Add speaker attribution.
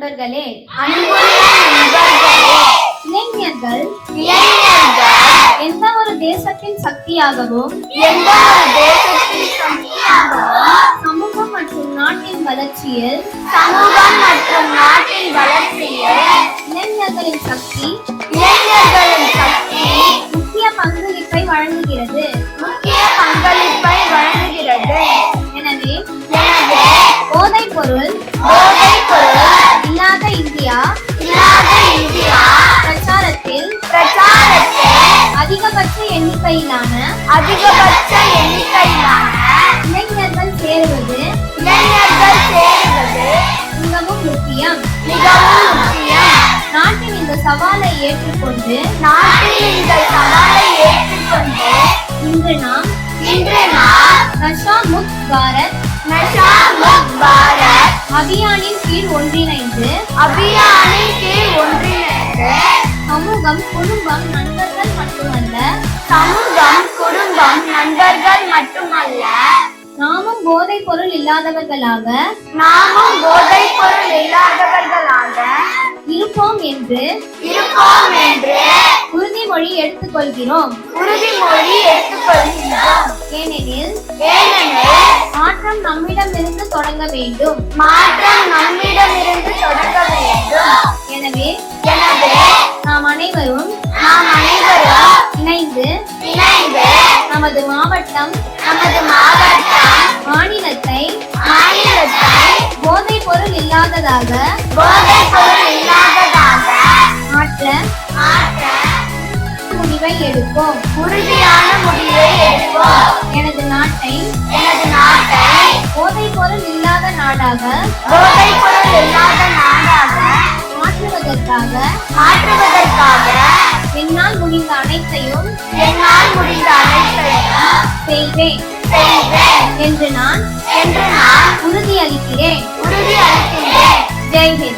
Speaker 1: நண்பர்களே இளைஞர்கள் எந்த ஒரு தேசத்தின் சக்தியாகவும்
Speaker 2: எந்த ஒரு தேசத்தின் சக்தியாகவும்
Speaker 1: சமூகம் மற்றும் நாட்டின் வளர்ச்சியில்
Speaker 2: சமூகம் மற்றும் நாட்டின் வளர்ச்சியில்
Speaker 1: இளைஞர்களின் சக்தி
Speaker 2: இளைஞர்களின் சக்தி
Speaker 1: முக்கிய பங்களிப்பை வழங்குகிறது.
Speaker 2: முக்கிய பங்களிப்பை வழங்குகிறது.
Speaker 1: எனவே
Speaker 2: எனவே
Speaker 1: போதைப் பொருள் அதிகபட்ச எண்ணிக்கையிலான இளைஞர்கள் சேருவது
Speaker 2: இளைஞர்கள் சேருவது
Speaker 1: மிகவும் முக்கியம்.
Speaker 2: மிகவும் முக்கியம்.
Speaker 1: நாட்டின் இந்த சவாலை ஏற்றுக்கொண்டு
Speaker 2: நாட்டில் இந்த சவாலை ஏற்றுக்கொண்டு
Speaker 1: இன்று நாம்
Speaker 2: இன்று நாம்
Speaker 1: நஷா முக் பாரத்
Speaker 2: நஷா முக் பாரத்
Speaker 1: அபியானின் கீழ் ஒன்றிணைந்து
Speaker 2: அபியானின் கீழ் ஒன்றிணைந்து
Speaker 1: சமூகம் குடும்பம் நண்பர்கள் மட்டுமல்ல
Speaker 2: சமூகம் குடும்பம் நண்பர்கள் மட்டுமல்ல.
Speaker 1: நாமும் போதைப் பொருள் இல்லாதவர்களாக
Speaker 2: நாமும் போதைப் பொருள் இல்லாதவர்களாக
Speaker 1: இருப்போம் என்று
Speaker 2: இருப்போம் என்று
Speaker 1: உறுதிமொழி எடுத்துக்கொள்கிறோம்.
Speaker 2: உறுதிமொழி எடுத்துக்கொள்கிறோம்
Speaker 1: ஏனெனில்
Speaker 2: ஏனெனில்
Speaker 1: மாற்றம் நம்மிடமிருந்து தொடங்க வேண்டும்.
Speaker 2: மாற்றம் நம்மிடமிருந்து தொடங்க வேண்டும்.
Speaker 1: எனவே
Speaker 2: எனவே
Speaker 1: நமது மாவட்டம்
Speaker 2: நமது மாவட்டம்
Speaker 1: மாநிலத்தை
Speaker 2: மாநிலத்தை
Speaker 1: போதைப் பொருள் இல்லாததாக
Speaker 2: போதைப் பொருள் இல்லாததாக
Speaker 1: மாற்ற
Speaker 2: மாற்ற
Speaker 1: முடிவை எடுப்போம்.
Speaker 2: உறுதியான முடிவை எடுப்போம்.
Speaker 1: எனது நாட்டை
Speaker 2: எனது நாட்டை
Speaker 1: போதைப் பொருள் இல்லாத நாடாக
Speaker 2: போதைப் பொருள் இல்லாத நாடாக
Speaker 1: மாற்றுவதற்காக
Speaker 2: மாற்றுவதற்காக
Speaker 1: என்னால் முடிந்த அனைத்தையும்
Speaker 2: என்னால் முடிந்த அனைத்தையும் செய்வேன்.
Speaker 1: என்று நான்
Speaker 2: என்று நான்
Speaker 1: உறுதியளிக்கிறேன்.
Speaker 2: உறுதி அளிக்கின்றேன்
Speaker 1: ஜெய்ஹிந்த்
Speaker 2: ஜெய்